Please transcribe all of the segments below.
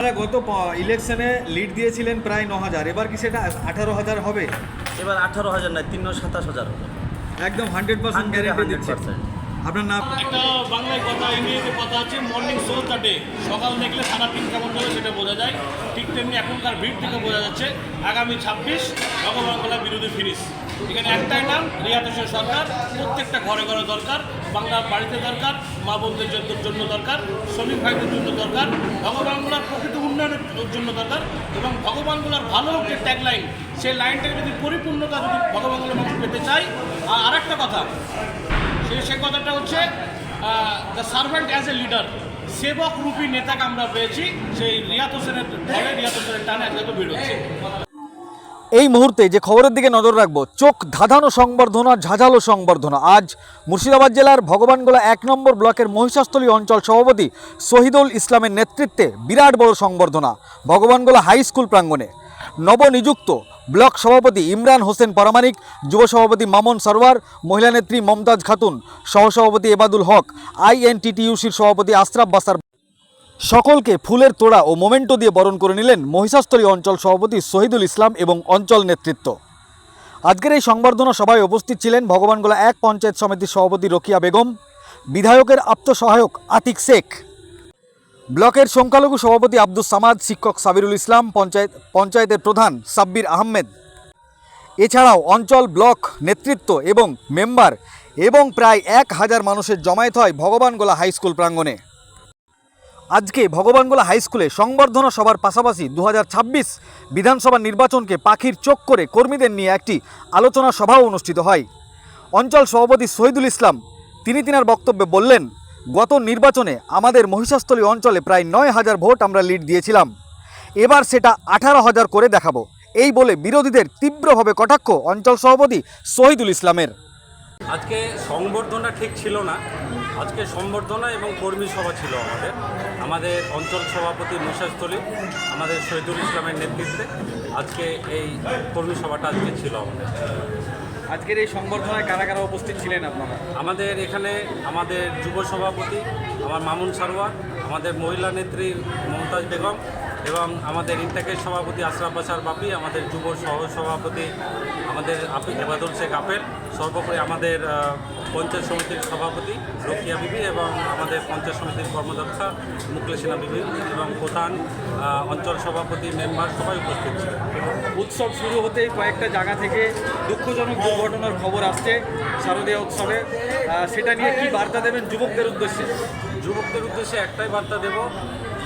আপনারা গত ইলেকশনে লিড দিয়েছিলেন প্রায় ন হাজার এবার কি সেটা আঠারো হাজার হবে? এবার আঠারো হাজার নয় তিন সাতাশ হাজার হবে। একদম হান্ড্রেড পার্সেন্ট গ্যারেন্টি হান্ড্রেড দিচ্ছে। পার্সেন্ট আপনার নাম? একটা বাংলায় কথা ইংরেজিতে কথা আছে মর্নিং শো ডে সকাল দেখলে সারা দিন কেমন যাবে সেটা বোঝা যায়। ঠিক তেমনি এখনকার ভিড় থেকে বোঝা যাচ্ছে আগামী ছাব্বিশ ভগবানগোলা বিরোধী ফিনিশ এখানে একটাই নাম রিয়াত হোসেন সরকার। প্রত্যেকটা ঘরে ঘরে দরকার বাংলার বাড়িতে দরকার, মা বোনদের জন্য- দরকার, শ্রমিক ভাইদের জন্য দরকার ভগবানগুলার প্রকৃত উন্নয়নের জন্য দরকার এবং ভগবানগুলার ভালো যে ট্যাগলাইন সেই লাইনটাকে যদি পরিপূর্ণতা যদি ভগবানগুলো মানুষ পেতে চাই আর আরেকটা কথা, সে সে কথাটা হচ্ছে the servant as a leader সেবক রূপী নেতাকে আমরা পেয়েছি, সেই রিয়াত হোসেনের রিয়াত হোসেনের টানে একসাথে ভিড় হচ্ছে এই মুহূর্তে যে খবরের দিকে নজর রাখব, চোখ ধাঁধানো সংবর্ধনা, ঝাঁঝালো সংবর্ধনা। আজ মুর্শিদাবাদ জেলার ভগবানগোলা এক নম্বর ব্লকের মহিষাস্থলী অঞ্চল সভাপতি শহীদুল ইসলামের নেতৃত্বে বিরাট বড় সংবর্ধনা, ভগবানগোলা হাই স্কুল প্রাঙ্গণে। নবনিযুক্ত ব্লক সভাপতি ইমরান হোসেন পরামানিক যুব সভাপতি মামুন সরওয়ার, মহিলা নেত্রী মমতাজ খাতুন, সহসভাপতি এবাদুল হক আইএনটিটিইউসির সভাপতি আশরাফ বাসার সকলকে ফুলের তোড়া ও মোমেন্টো দিয়ে বরণ করে নিলেন মহিষাস্থলী অঞ্চল সভাপতি শহীদুল ইসলাম এবং অঞ্চল নেতৃত্ব। আজকের এই সংবর্ধনা সভায় উপস্থিত ছিলেন ভগবানগোলা এক পঞ্চায়েত সমিতির সভাপতি রকিয়া বেগম, বিধায়কের আত্মসহায়ক আতিক শেখ, ব্লকের সংখ্যালঘু সভাপতি আব্দুস সামাদ, শিক্ষক সাবিরুল ইসলাম, পঞ্চায়েত পঞ্চায়েতের প্রধান সাব্বির আহমেদ। এছাড়াও অঞ্চল ব্লক নেতৃত্ব এবং মেম্বার এবং প্রায় এক হাজার মানুষের জমায়েত হয় ভগবানগোলা হাই স্কুল প্রাঙ্গণে। আজকে ভগবানগোলা হাই স্কুলে সংবর্ধনা সভার পাশাপাশি দু হাজার ছাব্বিশ বিধানসভা নির্বাচনকে পাখির চোখ করে কর্মীদের নিয়ে একটি আলোচনা সভাও অনুষ্ঠিত হয়। অঞ্চল সভাপতি শহীদুল ইসলাম, তিনি তিনার বক্তব্যে বললেন, গত নির্বাচনে আমাদের মহিষাস্থলী অঞ্চলে প্রায় নয় হাজার ভোট আমরা লিড দিয়েছিলাম। এবার সেটা আঠারো হাজার করে দেখাবো। এই বলে বিরোধীদের তীব্রভাবে কটাক্ষ অঞ্চল সভাপতি শহীদুল ইসলামের। আজকে সংবর্ধনা ঠিক ছিল না। আজকে সম্বর্ধনা এবং কর্মী সভা ছিল আমাদের। আমাদের অঞ্চল সভাপতি মুসাস্থলী আমাদের শহীদুল ইসলামের নেতৃত্বে আজকে এই কর্মী সভাটা আজকে ছিল আমাদের। আজকের এই সংবর্ধনায় কারা কারা উপস্থিত ছিলেন আপনারা? আমাদের এখানে আমাদের যুব সভাপতি আমার মামুন সারোয়ার আমাদের মহিলা নেত্রী মমতাজ বেগম এবং আমাদের ইন্টাকের সভাপতি আশরাফ বাসার বাপি, আমাদের যুব সহ সভাপতি আমাদের এবাদুল শেখ আপেল, সর্বোপরি আমাদের পঞ্চায়েত সমিতির সভাপতি রকিয়া বিবি এবং আমাদের পঞ্চায়েত সমিতির কর্মদক্ষা মুকলেসিনা বিবি এবং প্রধান অঞ্চল সভাপতি মেম্বার সবাই উপস্থিত ছিলেন উৎসব শুরু হতেই কয়েকটা জায়গা থেকে দুঃখজনক দুর্ঘটনার খবর আসছে শারদীয় উৎসবে। সেটা নিয়ে কি বার্তা দেবেন যুবকদের উদ্দেশ্যে? যুবকদের উদ্দেশ্যে একটাই বার্তা দেব,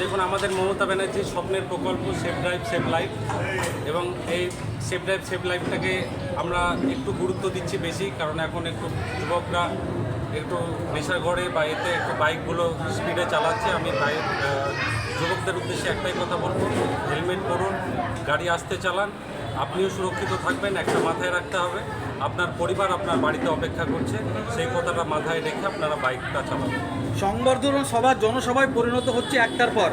দেখুন আমাদের মমতা ব্যানার্জির স্বপ্নের প্রকল্প সেভ ড্রাইভ সেভ লাইফ এবং এই সেভ ড্রাইভ সেভ লাইফটাকে আমরা একটু গুরুত্ব দিচ্ছি বেশি, কারণ এখন একটু যুবকরা একটু নেশার ঘরে বা এতে একটু বাইকগুলো স্পিডে চালাচ্ছে। আমি বাইক যুবকদের উদ্দেশ্যে একটাই কথা বলব, হেলমেট পরুন, গাড়ি আসতে চালান আপনিও সুরক্ষিত থাকবেন, একটা মাথায় রাখতে হবে। আপনার পরিবার আপনার বাড়িতে অপেক্ষা করছে, সেই কথাটা মাথায় রেখে আপনারা বাইকটা চালাবেন। সংবর্ধনা সভা, জনসভায় পরিণত হচ্ছে একটার পর।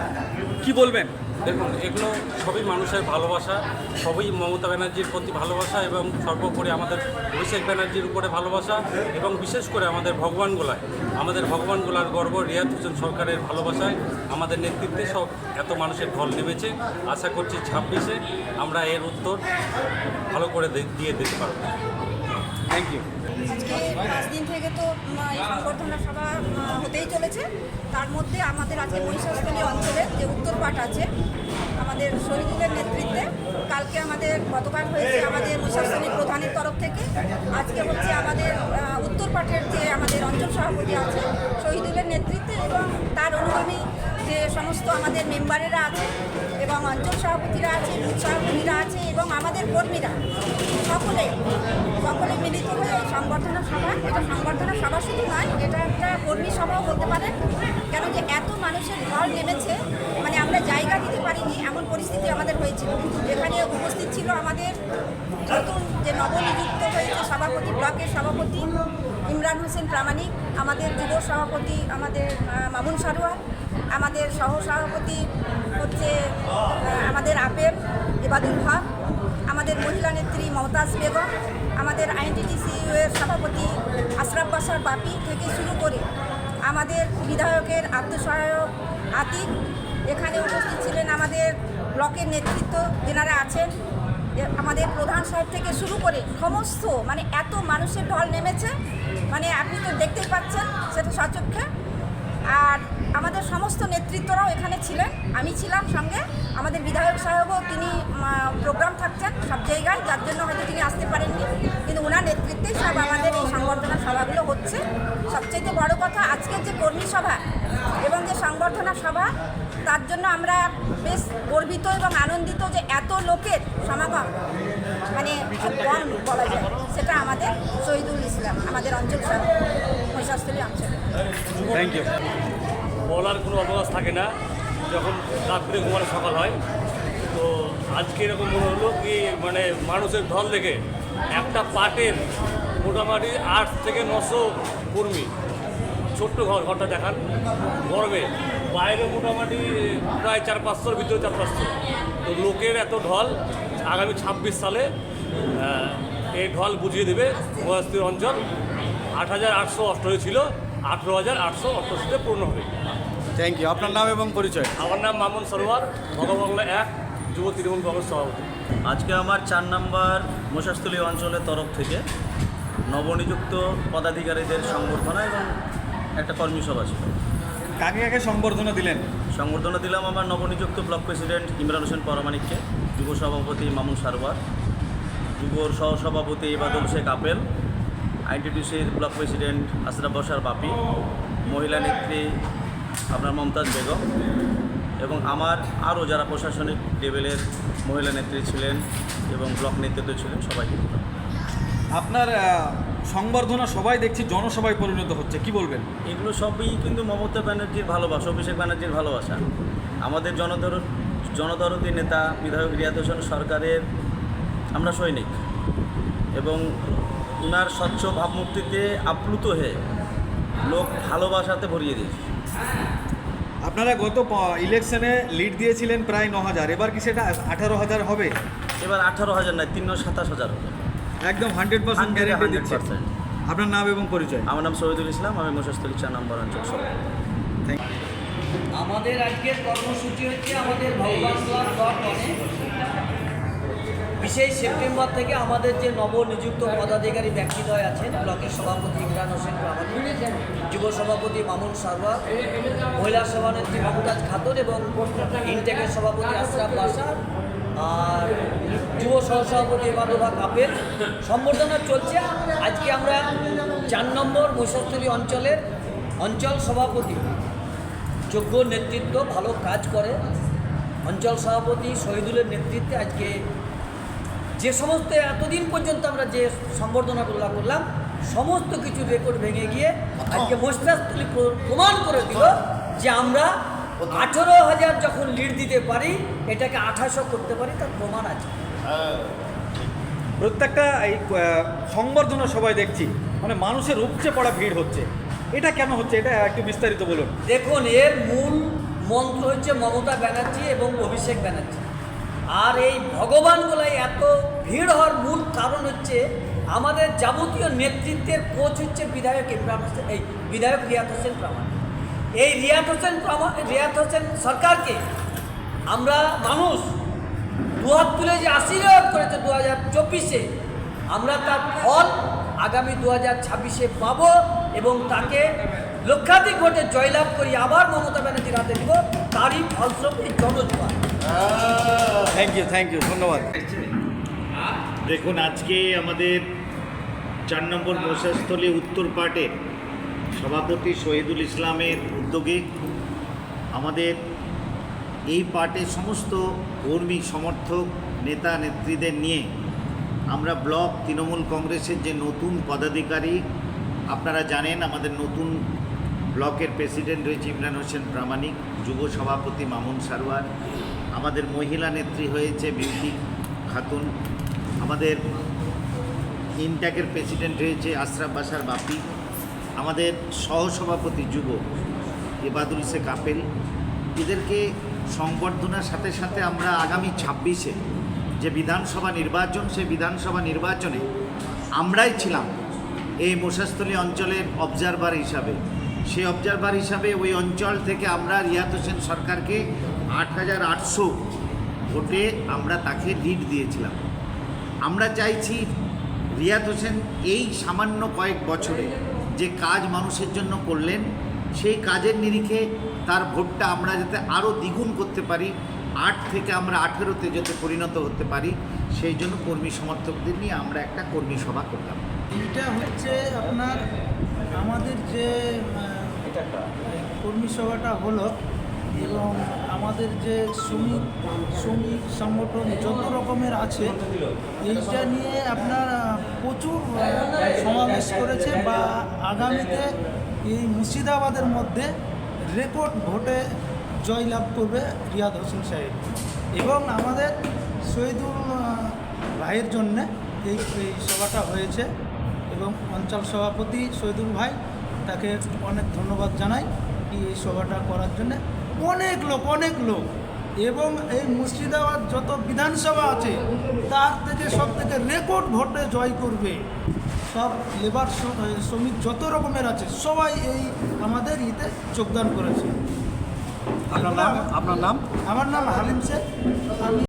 কি বলবেন? দেখুন, এগুলো সবই মানুষের ভালোবাসা, সবই মমতা ব্যানার্জির প্রতি ভালোবাসা এবং সর্বোপরি আমাদের অভিষেক ব্যানার্জির উপরে ভালোবাসা এবং বিশেষ করে আমাদের ভগবানগোলায়। আমাদের ভগবানগোলার গর্ব রিয়াদ হোসেন সরকারের ভালোবাসায় আমাদের নেতৃত্বে সব এত মানুষের ঢল নেমেছে। আশা করছি ছাব্বিশে আমরা এর উত্তর ভালো করে দিয়ে দিতে পারব। থ্যাংক ইউ পাঁচ দিন থেকে তো এই সংবর্ধনা সভা হতেই চলেছে। তার মধ্যে আমাদের আজকে মহিষাস্থলী অঞ্চলের যে উত্তর পাট আছে আমাদের শহীদুলের নেতৃত্বে কালকে আমাদের গতকাল হয়েছে আমাদের মহিষাস্থলী প্রধানের তরফ থেকে। আজকে হচ্ছে আমাদের আহ, উত্তর পাটের যে আমাদের অঞ্চল সভাপতি আছে শহীদুলের নেতৃত্বে এবং তার অনুগামী যে সমস্ত আমাদের মেম্বারেরা আছে এবং অঞ্চল সভাপতিরা আছে বুথ সভাপতিরা আছে এবং আমাদের কর্মীরা, সকলে সকলে মিলিত হয়ে সংবর্ধনা সভা, এটা সংবর্ধনা সভা শুধু নয়, এটা একটা কর্মী সভাও বলতে পারেন। কেন যে এত মানুষের ঢল নেমেছে মানে আমরা জায়গা দিতে পারিনি, এমন পরিস্থিতি আমাদের হয়েছিল। এখানে উপস্থিত ছিল আমাদের নতুন যে নবনিযুক্ত হয়েছে সভাপতি, ব্লকের সভাপতি ইমরান হোসেন প্রামাণিক, আমাদের যুব সভাপতি আমাদের মামুন সারোয়ার, আমাদের সহ সভাপতি হচ্ছে আমাদের আপেল, এবাদুল হক, আমাদের মহিলা নেত্রী মমতাজ বেগম, আমাদের আইনটিটিসিউ এর সভাপতি আশরাফ বাসার বাপি থেকে শুরু করে আমাদের বিধায়কের আত্মসহায়ক আতিক, এখানে উপস্থিত ছিলেন আমাদের ব্লকের নেতৃত্ব, যেনারা আছেন আমাদের প্রধান সাহেব থেকে শুরু করে সমস্ত মানে এত মানুষের ঢল নেমেছে মানে আপনি তো দেখতেই পাচ্ছেন, সেটা সচক্ষে। আর আমাদের সমস্ত নেতৃত্বরাও এখানে ছিলেন। আমি ছিলাম সঙ্গে। আমাদের বিধায়ক সাহেবও তিনি প্রোগ্রাম থাকছেন সব জায়গায়। যার জন্য হয়তো তিনি আসতে পারেননি। কিন্তু ওনার নেতৃত্বেই সব আমাদের এই সংবর্ধনা সভাগুলো হচ্ছে। সবচেয়ে বড় কথা, আজকের যে কর্মী সভা এবং যে সংবর্ধনা সভা, তার জন্য আমরা বেশ গর্বিত এবং আনন্দিত যে এত লোকের সমাগম মানে কম বলা যায়। সেটা আমাদের শহীদুল ইসলাম, আমাদের অঞ্চল সহ মহিষাস্থলী অঞ্চল। থ্যাংক ইউ বলার কোনো অবকাশ থাকে না, যখন রাত্রে ঘুমানো সকাল হয়। তো আজকে এরকম মনে হলো কি মানে মানুষের ঢল দেখে একটা পাটের মোটামুটি আট থেকে নশো কর্মী ছোট্ট ঘর, ঘরটা দেখান। গরমে বাইরে মোটামুটি প্রায় চার পাঁচশোর ভিতরে চার পাঁচশো। তো লোকের এত ঢল, আগামী ছাব্বিশ সালে এই ঢল বুঝিয়ে দেবে অঞ্চল। আট হাজার আটশো অষ্টআশি ছিল, আঠেরো হাজার আটশো অষ্টআশিতে পূর্ণ হবে। থ্যাংক ইউ আপনার নাম এবং পরিচয়? আমার নাম মামুন সরোয়ার ভগবাংলা এক যুব তৃণমূল কংগ্রেস সভাপতি। আজকে আমার চার নাম্বার মশাস্থলী অঞ্চলের তরফ থেকে নবনিযুক্ত পদাধিকারীদের সংবর্ধনা এবং একটা কর্মী সভা ছিল। কাকে কাকে সংবর্ধনা দিলেন? সংবর্ধনা দিলাম আমার নবনিযুক্ত ব্লক প্রেসিডেন্ট ইমরান হোসেন পরমানিককে যুব সভাপতি মামুন সারওয়ার যুবর সহসভাপতি ইবাদুল শেখ আপেল আইনটিটিউসির ব্লক প্রেসিডেন্ট আশরাফ বসার বাপি মহিলা নেত্রী আপনার মমতাজ বেগম এবং আমার আরও যারা প্রশাসনিক লেভেলের মহিলা নেত্রী ছিলেন এবং ব্লক নেতৃত্ব ছিলেন সবাইকে আপনার সংবর্ধনা সবাই দেখছি জনসভায় পরিণত হচ্ছে কি বলবেন? এগুলো সবই কিন্তু মমতা ব্যানার্জির ভালোবাসা অভিষেক ব্যানার্জির ভালোবাসা। আমাদের জনদর জনদরদী নেতা বিধায়ক রিয়াদ হোসেন সরকারের আমরা সৈনিক এবং ওনার স্বচ্ছ ভাবমূর্তিতে আপ্লুত হয়ে লোক ভালোবাসাতে ভরিয়ে দিয়েছে। আপনারা গত ইলেকশনে লিড দিয়েছিলেন প্রায় ন হাজার এবার কি সেটা আঠারো হাজার হবে? এবার আঠারো হাজার নয় তিনশো সাতাশ হাজার হবে। একদম হান্ড্রেড পার্সেন্ট 100 গ্যারেন্টি দিচ্ছে। আপনার নাম এবং পরিচয়। আমার নাম শহীদুল ইসলাম আমি মোশাস্তলী চার নম্বর অঞ্চল সভাপতি আমাদের আজকের কর্মসূচি হচ্ছে আমাদের ভগবান বিশেষ সেপ্টেম্বর থেকে আমাদের যে নবনিযুক্ত পদাধিকারী ব্যক্তিদ্বয় আছেন, ব্লকের সভাপতি ইমরান হোসেন প্রামাণিক যুব সভাপতি মামুন সারওয়ার মহিলা সভানেত্রী মমতাজ খাতুন এবং ইনটেকের সভাপতি আশরাফ বাসার আর যুব সহসভাপতি এবাদুল্লাহ কাপের সম্বর্ধনা চলছে। আজকে আমরা চার নম্বর মহিষাস্থলী অঞ্চলের অঞ্চল সভাপতি, যোগ্য নেতৃত্ব ভালো কাজ করে। অঞ্চল সভাপতি শহীদুলের নেতৃত্বে আজকে যে সমস্ত এতদিন পর্যন্ত আমরা যে সম্বর্ধনাগুলো করলাম সমস্ত কিছু রেকর্ড ভেঙে গিয়ে আজকে মোস্তাস্তলি প্রমাণ করে দিল যে আমরা আঠেরো হাজার যখন লিড দিতে পারি এটাকে আঠাশো করতে পারি তার প্রমাণ আছে। প্রত্যেকটা এই সংবর্ধনা সবাই দেখছি মানে মানুষের উপচে পড়া ভিড় হচ্ছে। এটা কেন হচ্ছে? এটা একটু বিস্তারিত বলুন। দেখুন এর মূল মন্ত্র হচ্ছে মমতা ব্যানার্জি এবং অভিষেক ব্যানার্জি। আর এই ভগবান ভগবানগুলাই এত ভিড় হওয়ার মূল কারণ হচ্ছে আমাদের যাবতীয় নেতৃত্বের কোচ হচ্ছে বিধায়ক ইমরান হোসেন, এই বিধায়ক রিয়াদ হোসেন প্রামাণ এই রিয়াদ হোসেন প্রামাণ রিয়াদ হোসেন সরকারকে আমরা মানুষ দুহাত তুলে যে আশীর্বাদ করেছে দু হাজার চব্বিশে, আমরা তার ফল আগামী দু হাজার ছাব্বিশে পাবো এবং তাকে লক্ষাধিক ভোটে জয়লাভ করি, আবার মমতা ব্যানার্জির হাতে দিব, তারই ফলস্বরূপ এই জনজোয়ার থ্যাংক ইউ থ্যাংক ইউ ধন্যবাদ। দেখুন আজকে আমাদের চার নম্বর মশাস্থলী উত্তর পাটের সভাপতি শহীদুল ইসলামের উদ্যোগে আমাদের এই পার্টের সমস্ত কর্মী সমর্থক নেতা নেত্রীদের নিয়ে আমরা ব্লক তৃণমূল কংগ্রেসের যে নতুন পদাধিকারী আপনারা জানেন আমাদের নতুন ব্লকের প্রেসিডেন্ট রয়েছে ইমরান হোসেন প্রামাণিক যুব সভাপতি মামুন সারওয়ার আমাদের মহিলা নেত্রী হয়েছে বিউটি খাতুন। আমাদের ইনট্যাকের প্রেসিডেন্ট হয়েছে আশরাফ বাসার বাপি। আমাদের সহসভাপতি যুব এবাদুল শেখ আপেল। এদেরকে সংবর্ধনার সাথে সাথে আমরা আগামী ছাব্বিশে যে বিধানসভা নির্বাচন, সেই বিধানসভা নির্বাচনে আমরাই ছিলাম এই মশাস্থলী অঞ্চলের অবজারভার হিসাবে। সেই অবজারভার হিসাবে ওই অঞ্চল থেকে আমরা রিয়াত হোসেন সরকারকে আট হাজার আটশো ভোটে আমরা তাকে লিড দিয়েছিলাম। আমরা চাইছি রিয়াদ হোসেন এই সামান্য কয়েক বছরে যে কাজ মানুষের জন্য করলেন, সেই কাজের নিরিখে তার ভোটটা আমরা যাতে আরও দ্বিগুণ করতে পারি, আট থেকে আমরা আঠেরোতে যাতে পরিণত হতে পারি, সেই জন্য কর্মী সমর্থকদের নিয়ে আমরা একটা কর্মী সভা করলাম। এটা হচ্ছে আপনার আমাদের যে কর্মী সভাটা হলো এবং আমাদের যে শ্রমিক শ্রমিক সংগঠন যত রকমের আছে, এইটা নিয়ে আপনার প্রচুর সমাবেশ করেছে বা আগামীতে এই মুর্শিদাবাদের মধ্যে রেকর্ড ভোটে জয়লাভ করবে রিয়াদ হোসেন সাহেব। এবং আমাদের শহীদুল ভাইয়ের জন্যে এই এই সভাটা হয়েছে এবং অঞ্চল সভাপতি শহীদুল ভাই তাকে অনেক ধন্যবাদ জানাই এই সভাটা করার জন্য। অনেক লোক অনেক লোক। এবং এই মুর্শিদাবাদ যত বিধানসভা আছে তার থেকে সব থেকে রেকর্ড ভোটে জয় করবে সব লেবার শ্রমিক যত রকমের আছে সবাই এই আমাদের ইতে যোগদান করেছে। আপনার নাম? আপনার নাম? আমার নাম হালিম শেখ। আমি